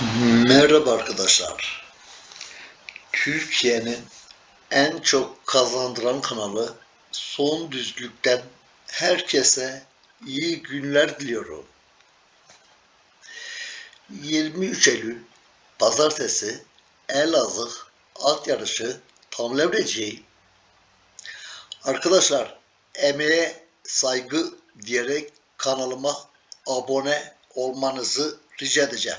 Merhaba arkadaşlar. Türkiye'nin en çok kazandıran kanalı Son Düzlük'ten herkese iyi günler diliyorum. 23 Eylül Pazartesi Elazığ at yarışı tam levreci. Arkadaşlar emeğe saygı diyerek kanalıma abone olmanızı rica edeceğim.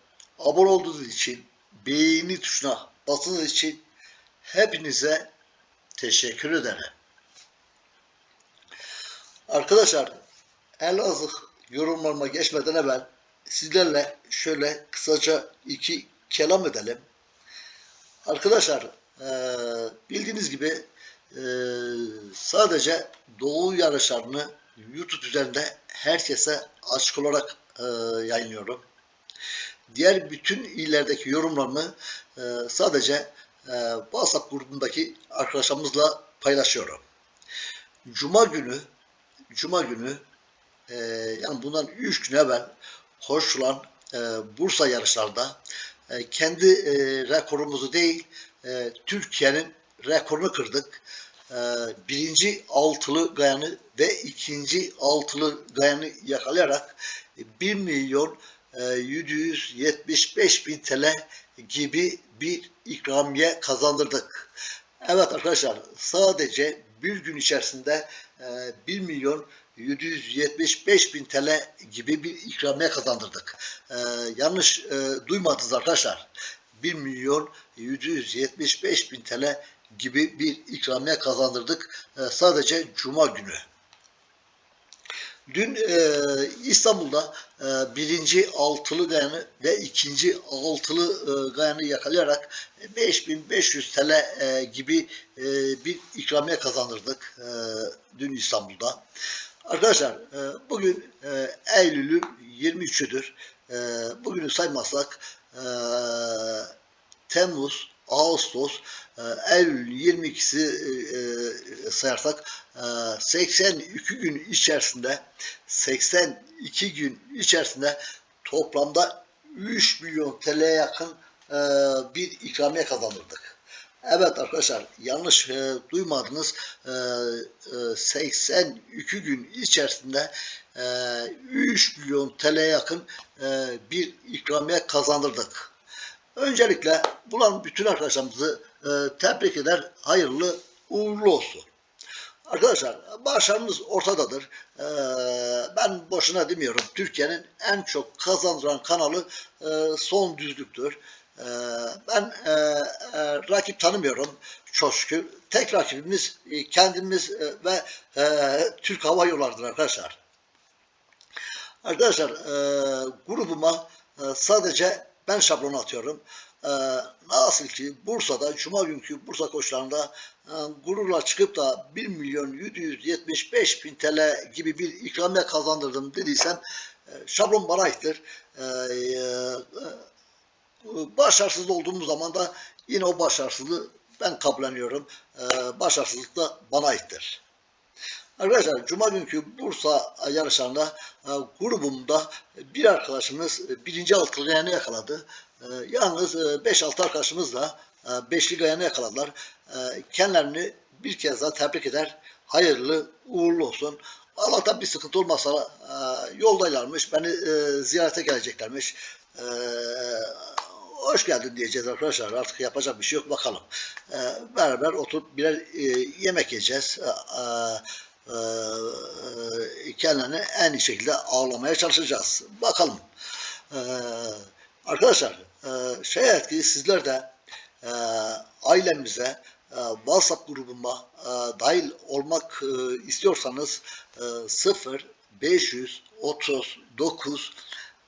abone olduğunuz için, beğeni tuşuna bastığınız için hepinize teşekkür ederim. Arkadaşlar, Elazığ yorumlarıma geçmeden evvel sizlerle şöyle kısaca iki kelam edelim. Arkadaşlar, eee, bildiğiniz gibi eee, sadece Doğu yarışlarını YouTube üzerinde herkese açık olarak eee, yayınlıyorum diğer bütün illerdeki yorumlarımı e, sadece e, WhatsApp grubundaki arkadaşlarımızla paylaşıyorum. Cuma günü Cuma günü e, yani bundan 3 gün evvel koşulan e, Bursa yarışlarda e, kendi e, rekorumuzu değil e, Türkiye'nin rekorunu kırdık. E, birinci altılı gayanı ve ikinci altılı gayanı yakalayarak 1 milyon 775 bin TL gibi bir ikramiye kazandırdık. Evet arkadaşlar sadece bir gün içerisinde e, 1 milyon 775 bin TL gibi bir ikramiye kazandırdık. E, yanlış e, duymadınız arkadaşlar. 1 milyon 775 bin TL gibi bir ikramiye kazandırdık. E, sadece Cuma günü. Dün e, İstanbul'da e, birinci altılı gayanı ve ikinci altılı e, gayanı yakalayarak 5500 TL e, gibi e, bir ikramiye kazandırdık e, dün İstanbul'da. Arkadaşlar e, bugün e, Eylül'ün 23'üdür. E, bugünü saymazsak e, Temmuz, Ağustos, e, Eylül 22'si e, e, sayarsak e, 82 gün içerisinde 82 gün içerisinde toplamda 3 milyon TL'ye yakın bir ikramiye kazandırdık. Evet arkadaşlar yanlış e, duymadınız. E, e, 82 gün içerisinde e, 3 milyon TL'ye yakın e, bir ikramiye kazandırdık. Öncelikle bulan bütün arkadaşlarımızı e, tebrik eder, hayırlı uğurlu olsun. Arkadaşlar başarımız ortadadır. E, ben boşuna demiyorum. Türkiye'nin en çok kazandıran kanalı e, son düzlüktür. E, ben e, e, rakip tanımıyorum çok şükür. Tek rakibimiz e, kendimiz e, ve e, Türk Hava Yolları'dır arkadaşlar. Arkadaşlar e, grubuma e, sadece ben şablonu atıyorum. E, nasıl ki Bursa'da Cuma günkü Bursa koşularında e, gururla çıkıp da 1 milyon 775 bin TL gibi bir ikramiye kazandırdım dediysem e, şablon bana aittir. E, e, başarısız olduğumuz zaman da yine o başarısızlığı ben kabulleniyorum. E, başarısızlık da bana aittir. Arkadaşlar Cuma günkü Bursa yarışlarında e, grubumda bir arkadaşımız e, birinci altılı gayanı yakaladı. E, yalnız 5-6 arkadaşımız da e, beşli gayanı yakaladılar. E, kendilerini bir kez daha tebrik eder. Hayırlı, uğurlu olsun. Allah'tan bir sıkıntı olmasa e, yoldaylarmış. Beni e, ziyarete geleceklermiş. E, hoş geldin diyeceğiz arkadaşlar. Artık yapacak bir şey yok. Bakalım. E, beraber oturup birer e, yemek yiyeceğiz. E, e, e, kendilerini en iyi şekilde ağlamaya çalışacağız. Bakalım. E, arkadaşlar e, şey etkili sizler de e, ailemize e, WhatsApp grubuma e, dahil olmak e, istiyorsanız e, 0 539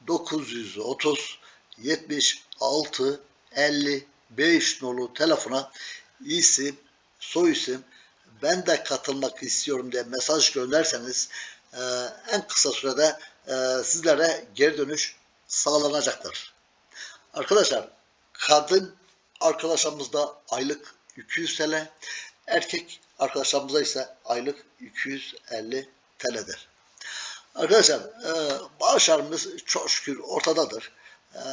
930 76 55 nolu telefona isim, soy isim, ben de katılmak istiyorum diye mesaj gönderseniz e, en kısa sürede e, sizlere geri dönüş sağlanacaktır. Arkadaşlar kadın arkadaşlarımızda aylık 200 TL, erkek arkadaşlarımızda ise aylık 250 TL'dir. Arkadaşlar e, bağışlarımız çok şükür ortadadır. E,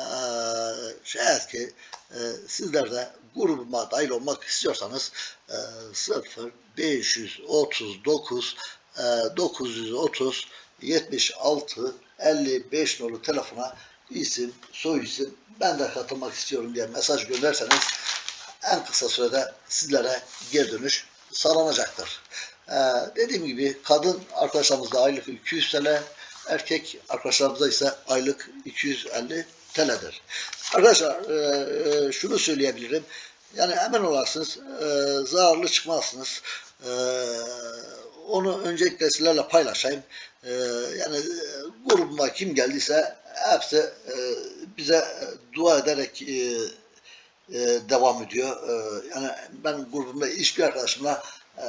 şayet ki e, sizler de grubuma dahil olmak istiyorsanız e, 0 539 e, 930 76 55 nolu telefona isim, soy isim ben de katılmak istiyorum diye mesaj gönderseniz en kısa sürede sizlere geri dönüş sağlanacaktır. Ee, dediğim gibi kadın arkadaşlarımızda aylık 200 TL, erkek arkadaşlarımızda ise aylık 250 TL'dir. Arkadaşlar e, e, şunu söyleyebilirim. Yani emin olarsınız e, zararlı çıkmazsınız. E, onu öncelikle sizlerle paylaşayım. E, yani e, grubuma kim geldiyse hepsi e, bize e, dua ederek e, e, devam ediyor. E, yani ben grubumda hiçbir arkadaşımla e,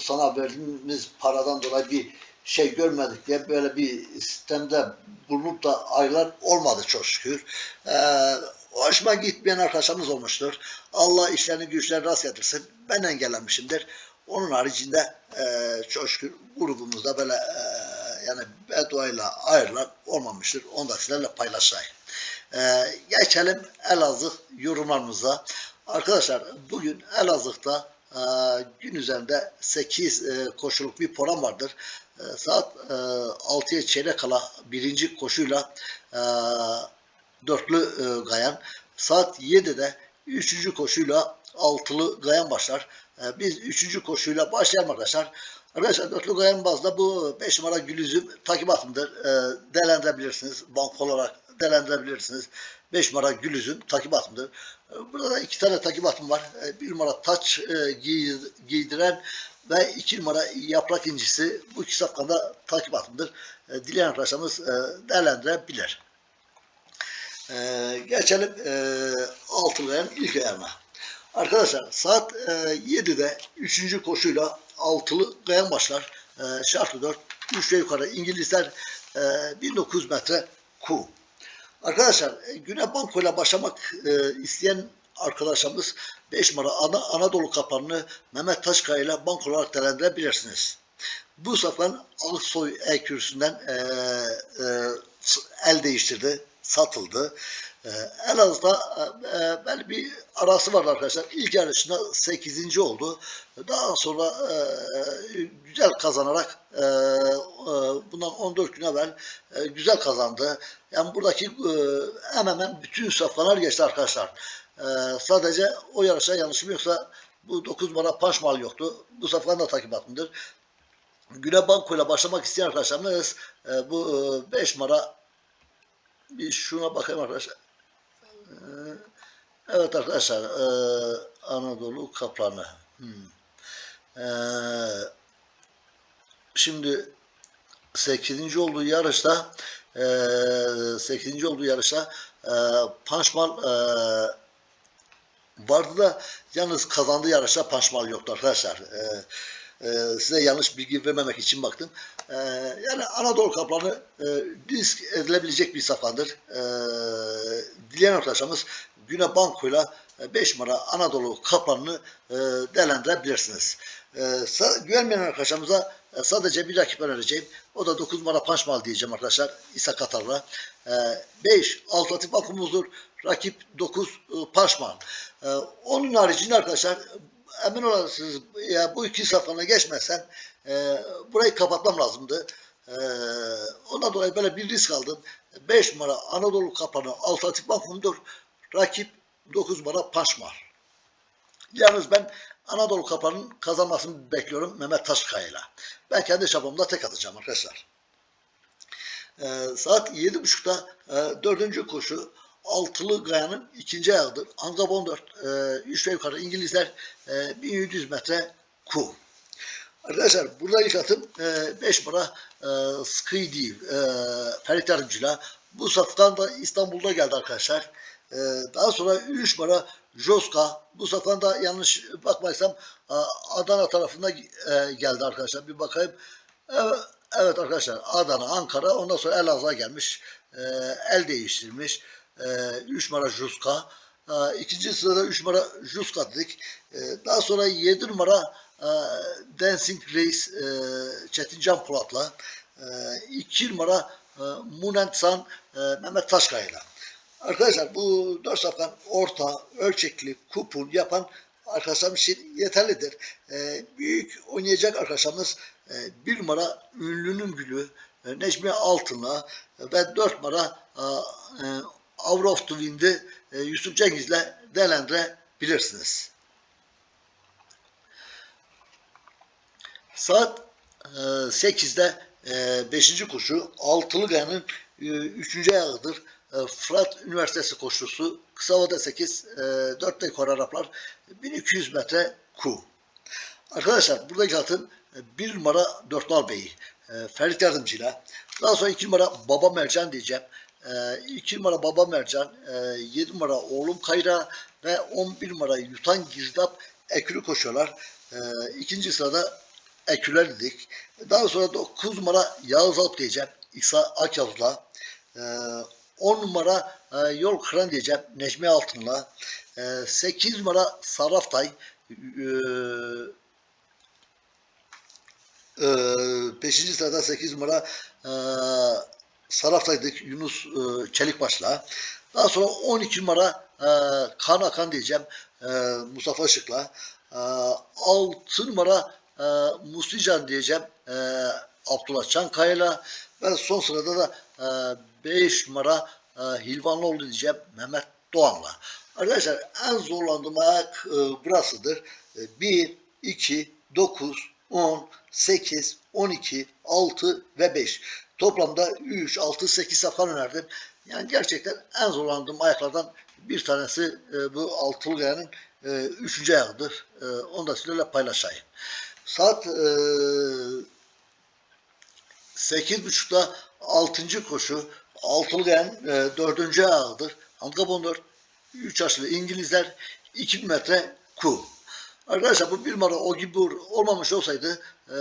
sana verdiğimiz paradan dolayı bir şey görmedik diye böyle bir sistemde bulunup da aylar olmadı çok şükür. E, hoşuma gitmeyen arkadaşlarımız olmuştur. Allah işlerini güçlerini rast getirsin. Ben engellenmişimdir. Onun haricinde e, çok şükür grubumuzda böyle e, yani bedduayla ayrılan olmamıştır. Onu da sizlerle paylaşayım. E, geçelim Elazığ yorumlarımıza. Arkadaşlar bugün Elazığ'da e, gün üzerinde 8 e, koşuluk bir program vardır. E, saat e, 6'ya çeyrek kala birinci koşuyla e, dörtlü e, gayan. Saat 7'de üçüncü koşuyla altılı gayan başlar. E, biz üçüncü koşuyla başlayalım arkadaşlar. Arkadaşlar dörtlü gayan bazda bu 5 numara gülüzüm takip atımdır. E, değerlendirebilirsiniz. Bank olarak değerlendirebilirsiniz. 5 numara gülüzüm takip atımdır. E, Burada da iki tane takip atım var. E, Bir numara taç e, giy- giydiren ve iki numara yaprak incisi. Bu iki safkanda takip atımdır. E, Dileyen arkadaşlarımız e, değerlendirebilir. Ee, geçelim e, altılayan ilk ayağına. Arkadaşlar saat e, 7'de 3. koşuyla altılı gayan başlar. E, şartlı 4. 3 ve yukarı İngilizler e, 1900 metre ku. Arkadaşlar e, güne bankoyla başlamak e, isteyen arkadaşlarımız 5 numara Ana, Anadolu kaplanını Mehmet Taşkaya ile banko olarak değerlendirebilirsiniz. Bu safhan Aksoy ekürüsünden e, e, el değiştirdi, satıldı. E, Elazığ'da e, e, ben bir arası var arkadaşlar. İlk yarışında 8. oldu. Daha sonra e, e, güzel kazanarak e, e, bundan 14 gün evvel e, güzel kazandı. Yani buradaki e, hemen hemen bütün safhalar geçti arkadaşlar. E, sadece o yarışa yanlışım yoksa bu 9 numara Paşmal yoktu. Bu safhanın da takip atımdır. Güne bankoyla başlamak isteyen arkadaşlarımız e, bu 5 numara bir şuna bakayım arkadaşlar. E, evet arkadaşlar e, Anadolu Kaplanı. Hmm. E, şimdi 8. olduğu yarışta e, 8. olduğu yarışta e, Panşmal e, vardı da yalnız kazandığı yarışta Panşmal yoktu arkadaşlar. E, e, size yanlış bilgi vermemek için baktım. E, yani Anadolu Kaplanı e, risk edilebilecek bir safhandır. E, dileyen arkadaşlarımız Güne Banko'yla 5 numara Anadolu Kaplanı'nı e, değerlendirebilirsiniz. E, güvenmeyen arkadaşlarımıza e, sadece bir rakip önereceğim. O da 9 numara Panşmal diyeceğim arkadaşlar. İsa Katar'la. 5 alternatif akumuzdur. Rakip 9 Panşmal. E, onun haricinde arkadaşlar emin olasınız ya bu iki safhana geçmezsem e, burayı kapatmam lazımdı. E, ondan dolayı böyle bir risk aldım. 5 numara Anadolu Kaplanı alternatif bakımdır. Rakip 9 numara Paşmar. Yalnız ben Anadolu Kaplanı'nın kazanmasını bekliyorum Mehmet Taşkaya'yla. Ben kendi çapımda tek atacağım arkadaşlar. E, saat 7.30'da e, dördüncü koşu Altılı Gaya'nın ikinci ayağıdır. Angab 14, e, 3 ve yukarı İngilizler e, 1700 metre ku. Arkadaşlar burada ilk atım 5 numara e, Skidi e, Ferit Yardımcı'yla Bu saftan da İstanbul'da geldi arkadaşlar. Ee, daha sonra 3 numara Joska. Bu saftan da yanlış bakmaysam a, Adana tarafında e, geldi arkadaşlar. Bir bakayım. Evet, evet arkadaşlar Adana, Ankara ondan sonra Elazığ'a gelmiş. Ee, el değiştirmiş. Ee, 3 numara Juska. Ee, ikinci sırada 3 numara Juska dedik. Ee, daha sonra 7 numara e, Dancing Race e, Çetin Can Polat'la. 2 numara e, Munent San e, Mehmet Taşkaya'yla. Arkadaşlar bu 4 safkan orta, ölçekli, kupon yapan arkadaşlarımız için yeterlidir. Ee, büyük oynayacak arkadaşlarımız e, bir numara ünlünün gülü e, Necmi Altın'la ve 4 numara e, e, Hour of the Wind'i e, Yusuf Cengiz'le değerlendirebilirsiniz. Saat e, 8'de 5. koşu Altılı Gaya'nın 3. ayağıdır. E, Fırat Üniversitesi koşusu kısa vada 8 e, 4 yukarı Araplar 1200 metre ku. Arkadaşlar buradaki atın 1 numara 4 nal beyi e, Ferit Yardımcı'yla daha sonra 2 numara Baba Mercan diyeceğim. 2 numara Baba Mercan, 7 numara Oğlum Kayra ve 11 numara Yutan Girdap ekülü koşuyorlar. E, ikinci sırada eküler dedik. Daha sonra 9 numara Yağız Alp diyeceğim. İsa Akyavuz'la. 10 numara e, Yol Kıran diyeceğim. Necmi Altın'la. 8 numara Saraftay. 5. sırada 8 numara e, Saraftay'dık Yunus e, Çelikbaş'la. Daha sonra 12 numara e, Kan Akan diyeceğim. E, Mustafa Işık'la. E, 6 numara e, Muslican diyeceğim. E, Abdullah Çankaya'yla. Ve son sırada da 5 numara e, Hilvanlıoğlu diyeceğim. Mehmet Doğan'la. Arkadaşlar en zorlandığım ayak e, burasıdır. E, 1, 2, 9, 10, 8, 12, 6 ve 5. Toplamda 3, 6, 8 safkan önerdim. Yani gerçekten en zorlandığım ayaklardan bir tanesi e, bu altılı gayanın e, üçüncü ayağıdır. E, onu da sizinle paylaşayım. Saat e, 8.30'da 6. koşu altılı gayanın e, 4. ayağıdır. Handikap 14. 3 yaşlı İngilizler 2000 metre ku. Arkadaşlar bu bir numara o gibi olmamış olsaydı e,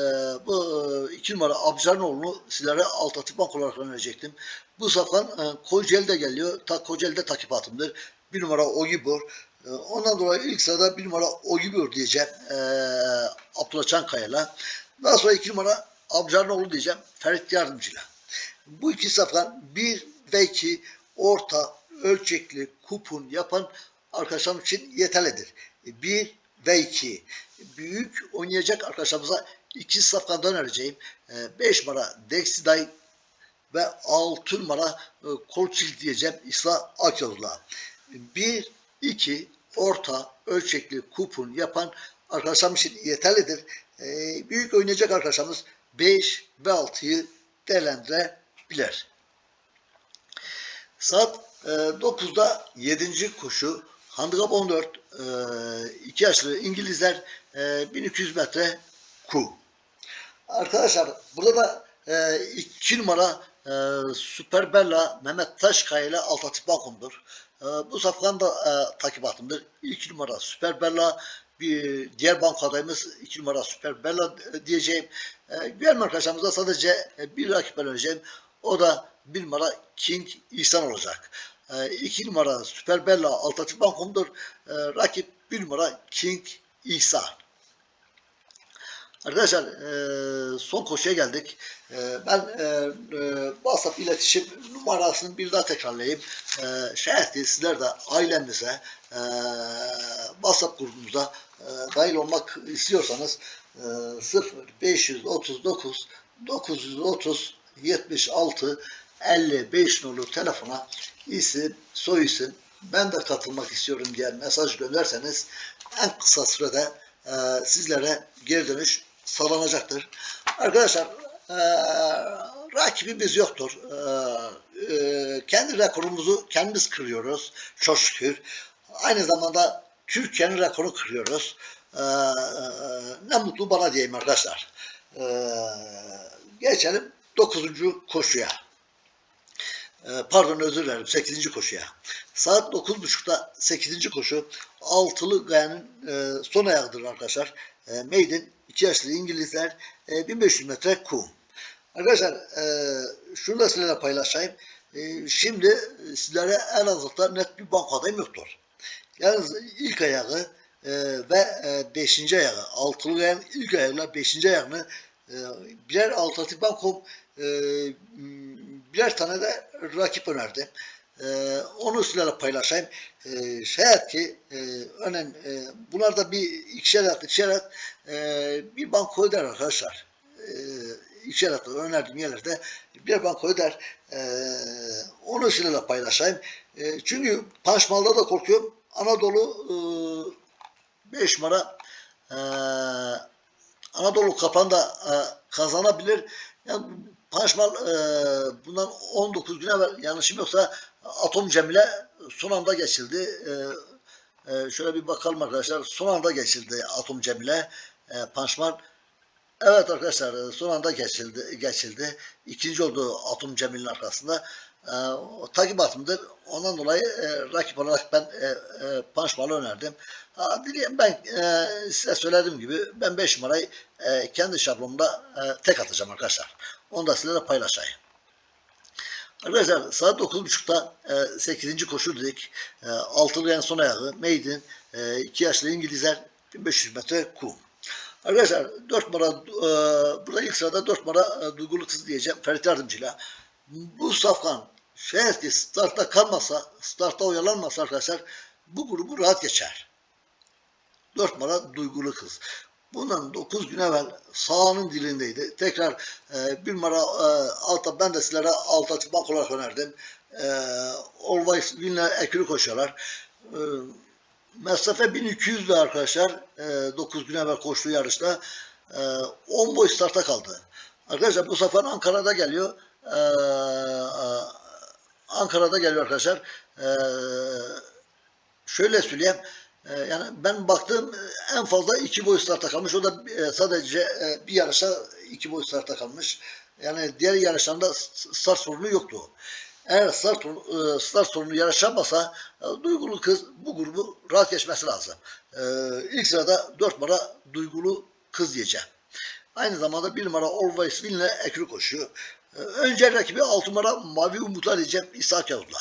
bu e, iki numara Abcarnoğlu'nu sizlere alternatif olarak önerecektim. Bu safkan e, Kocaeli'de geliyor. Ta, Kocaeli'de takip atımdır. Bir numara Ogibor. E, ondan dolayı ilk sırada bir numara Ogibor diyeceğim. E, Abdullah Çankaya'yla. Daha sonra iki numara Abcarnoğlu diyeceğim. Ferit Yardımcı'yla. Bu iki safkan bir ve iki orta ölçekli kupon yapan arkadaşlarım için yeterlidir. Bir ve 2. Büyük oynayacak arkadaşlarımıza iki safkandan önereceğim. 5 numara Dexiday ve 6 numara e, Kolçil diyeceğim İsla Akyol'la. 1, 2 orta ölçekli kupon yapan arkadaşlarımız için yeterlidir. E, büyük oynayacak arkadaşlarımız 5 ve 6'yı değerlendirebilir. Saat e, 9'da 7. koşu Handikap 14 2 yaşlı İngilizler 1200 metre ku. Arkadaşlar burada da 2 numara e, Süper Bella Mehmet Taşkaya ile Altatip Bakum'dur. Bu safkan da e, takip atımdır. 2 numara Süper Bella bir diğer bankadayımız 2 numara Süper Bella diyeceğim. E, Güvenme arkadaşlarımıza sadece bir rakip önereceğim. O da 1 numara King İhsan olacak. 2 numara Süper Bella Altatip Bankom'dur. E, rakip 1 numara King İhsan. Arkadaşlar e, son koşuya geldik. E, ben e, e, WhatsApp iletişim numarasını bir daha tekrarlayayım. E, şayet sizler de ailemize e, WhatsApp grubumuza e, dahil olmak istiyorsanız e, 0 539 930 76 55 nolu telefona isim, soy isim, ben de katılmak istiyorum diye mesaj gönderseniz en kısa sürede e, sizlere geri dönüş sağlanacaktır. Arkadaşlar e, rakibimiz yoktur. E, e, kendi rekorumuzu kendimiz kırıyoruz. Çok şükür. Aynı zamanda Türkiye'nin rekorunu kırıyoruz. E, e, ne mutlu bana diyeyim arkadaşlar. E, geçelim 9. koşuya. E, pardon özür dilerim 8. koşuya. Saat 9.30'da 8. koşu altılı gayanın e, son ayağıdır arkadaşlar. E, maiden 2 yaşlı İngilizler e, 1500 metre kum. Arkadaşlar e, şunu da sizlerle paylaşayım. E, şimdi sizlere Elazığ'da net bir banko adayım yoktur. Yalnız ilk ayağı e, ve e, beşinci ayağı, altılı ayağın ilk ayağıyla beşinci ayağını e, birer alternatif bankom e, birer tane de rakip önerdim. E, onu sizlerle paylaşayım. E, şayet ki e, önen e, bunlar da bir ikişer at, ikişer at e, bir banko öder arkadaşlar. E, ikişer at önerdiğim yerlerde bir banko öder. E, onu sizlerle paylaşayım. E, çünkü Panşmal'da da korkuyorum. Anadolu 5 numara e, Anadolu Kapan'da e, kazanabilir. Yani Panşmal e, bundan 19 gün evvel yanlışım yoksa Atom Cemile son anda geçildi. E, e, şöyle bir bakalım arkadaşlar. Son anda geçildi Atom Cemile. E, Panşmal Evet arkadaşlar son anda geçildi. geçildi. İkinci oldu Atom Cemil'in arkasında. E, o takibatımdır. Ondan dolayı e, rakip olarak ben e, e, Panşmal'ı önerdim. Ha, ben e, size söylediğim gibi ben 5 numarayı e, kendi şablonumda e, tek atacağım arkadaşlar. Onu da sizlerle paylaşayım. Arkadaşlar saat 9.30'da e, 8. koşu dedik. E, altılı en son ayağı Maiden 2 yaşlı İngilizler 1500 metre kum. Arkadaşlar 4 numara e, burada ilk sırada 4 numara e, duygulu kız diyeceğim Ferit Yardımcı'yla. Bu safkan şayet ki startta kalmasa, startta oyalanmasa arkadaşlar bu grubu rahat geçer. 4 numara duygulu kız. Bundan 9 gün evvel sağının dilindeydi. Tekrar e, bir numara e, alta ben de sizlere alta açık bank olarak önerdim. E, Always Win'le ekürü koşuyorlar. E, mesafe 1200'dü arkadaşlar. E, 9 gün evvel koştuğu yarışta. E, 10 boy starta kaldı. Arkadaşlar bu sefer Ankara'da geliyor. E, e, Ankara'da geliyor arkadaşlar. E, şöyle söyleyeyim. E, yani ben baktığım en fazla iki boy starta kalmış. O da e, sadece e, bir yarışta iki boy starta kalmış. Yani diğer yarışlarında start sorunu yoktu. Eğer start, e, start sorunu yarışamasa e, Duygulu kız bu grubu rahat geçmesi lazım. E, ilk sırada 4 numara Duygulu kız diyeceğim. Aynı zamanda 1 numara Always Win'le ekri koşuyor. E, önce rakibi 6 numara Mavi Umutlar diyeceğim İsa Yavuz'la.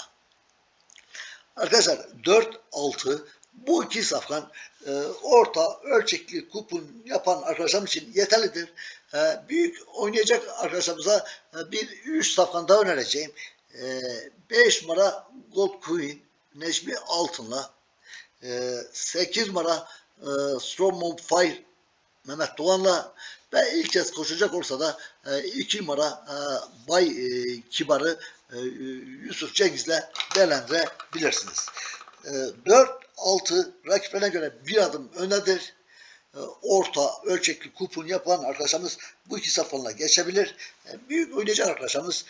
Arkadaşlar 4-6 bu iki safkan e, orta ölçekli kupon yapan arkadaşlarım için yeterlidir. E, büyük oynayacak arkadaşlarımıza e, bir 3 safkan daha önereceğim. 5 e, numara Gold Queen Necmi Altın'la e, 8 numara e, Strongman Fire Mehmet Doğan'la ve ilk kez koşacak olsa da 2 numara e, Bay e, Kibar'ı e, Yusuf Cengiz'le değerlendirebilirsiniz. E, 4-6 rakiplerine göre bir adım öndedir. E, orta ölçekli kupon yapan arkadaşımız bu iki safhanla geçebilir. E, büyük oynayacak arkadaşımız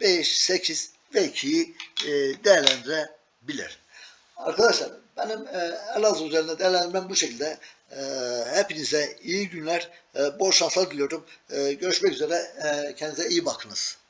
5, 8 ve 2'yi e, değerlendirebilir. Arkadaşlar benim e, Elazığ üzerinde değerlendirmem bu şekilde. E, hepinize iyi günler, bol şanslar diliyorum. Görüşmek üzere, kendinize iyi bakınız.